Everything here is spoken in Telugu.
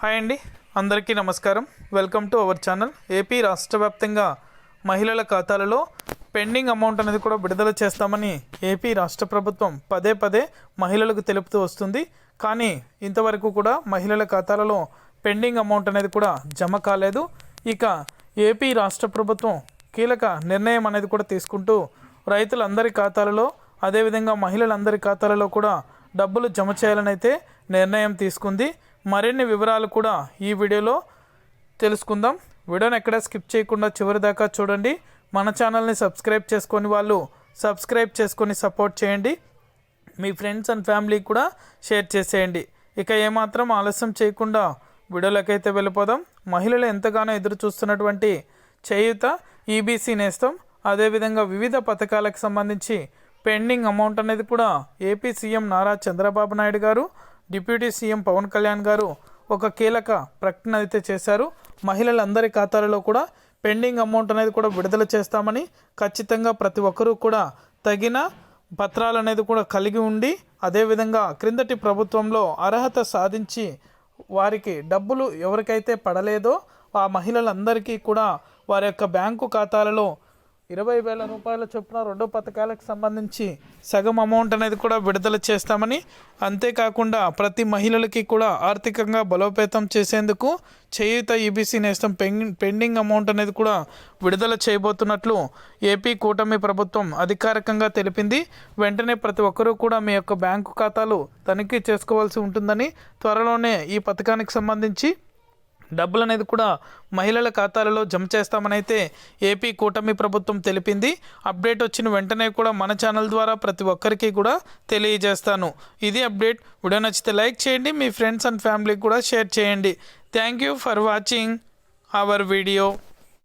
హాయ్ అండి. అందరికీ నమస్కారం. Welcome to our channel. AP రాష్ట్ర వ్యాప్తంగా మహిళల ఖాతాలలో పెండింగ్ అమౌంట్ అనేది కూడా విడుదల చేస్తామని ఏపీ రాష్ట్ర ప్రభుత్వం పదే పదే మహిళలకు తెలుపుతూ వస్తుంది. కానీ ఇంతవరకు కూడా మహిళల ఖాతాలలో పెండింగ్ అమౌంట్ అనేది కూడా జమ కాలేదు. ఇక ఏపీ రాష్ట్ర ప్రభుత్వం కీలక నిర్ణయం అనేది కూడా తీసుకుంటూ రైతులందరి ఖాతాలలో అదేవిధంగా మహిళలందరి ఖాతాలలో కూడా డబ్బులు జమ చేయాలని అయితే నిర్ణయం తీసుకుంది. మరిన్ని వివరాలు కూడా ఈ వీడియోలో తెలుసుకుందాం. వీడియోని ఎక్కడ స్కిప్ చేయకుండా చివరి దాకా చూడండి. మన ఛానల్ని సబ్స్క్రైబ్ చేసుకొని వాళ్ళు సబ్స్క్రైబ్ చేసుకొని సపోర్ట్ చేయండి. మీ ఫ్రెండ్స్ అండ్ ఫ్యామిలీ కూడా షేర్ చేసేయండి. ఇక ఏమాత్రం ఆలస్యం చేయకుండా వీడియోలకైతే వెళ్ళిపోదాం. మహిళలు ఎంతగానో ఎదురు చూస్తున్నటువంటి చేయుత ఈబీసీ నేస్తం. అదేవిధంగా వివిధ పథకాలకు సంబంధించి పెండింగ్ అమౌంట్ అనేది కూడా AP CM Nara Chandrababu Naidu garu deputy CM Pawan Kalyan గారు ఒక కీలక ప్రకటన అయితే చేశారు. మహిళలందరి ఖాతాలలో కూడా పెండింగ్ అమౌంట్ అనేది కూడా విడుదల చేస్తామని ఖచ్చితంగా ప్రతి ఒక్కరూ కూడా తగిన పత్రాలు అనేది కూడా కలిగి ఉండి అదేవిధంగా క్రిందటి ప్రభుత్వంలో అర్హత సాధించి వారికి డబ్బులు ఎవరికైతే పడలేదో ఆ మహిళలందరికీ కూడా వారి యొక్క బ్యాంకు ఖాతాలలో ఇరవై వేల రూపాయల చొప్పున రెండో పథకాలకు సంబంధించి సగం అమౌంట్ అనేది కూడా విడుదల చేస్తామని అంతేకాకుండా ప్రతి మహిళలకి కూడా ఆర్థికంగా బలోపేతం చేసేందుకు Cheyutha EBC Nestham pending pending amount అనేది కూడా విడుదల చేయబోతున్నట్లు ఏపీ కూటమి ప్రభుత్వం అధికారికంగా తెలిపింది. వెంటనే ప్రతి ఒక్కరూ కూడా మీ యొక్క బ్యాంకు ఖాతాలు తనిఖీ చేసుకోవాల్సి ఉంటుందని త్వరలోనే ఈ పథకానికి సంబంధించి డబ్బులు అనేది కూడా మహిళల ఖాతాలలో జమ చేస్తామనైతే ఏపీ కూటమి ప్రభుత్వం తెలిపింది. అప్డేట్ వచ్చిన వెంటనే కూడా మన ఛానల్ ద్వారా ప్రతి ఒక్కరికి కూడా తెలియజేస్తాను. ఇది అప్డేట్. వీడియో నచ్చితే లైక్ చేయండి. మీ ఫ్రెండ్స్ అండ్ ఫ్యామిలీకి కూడా షేర్ చేయండి. Thank you for watching our video.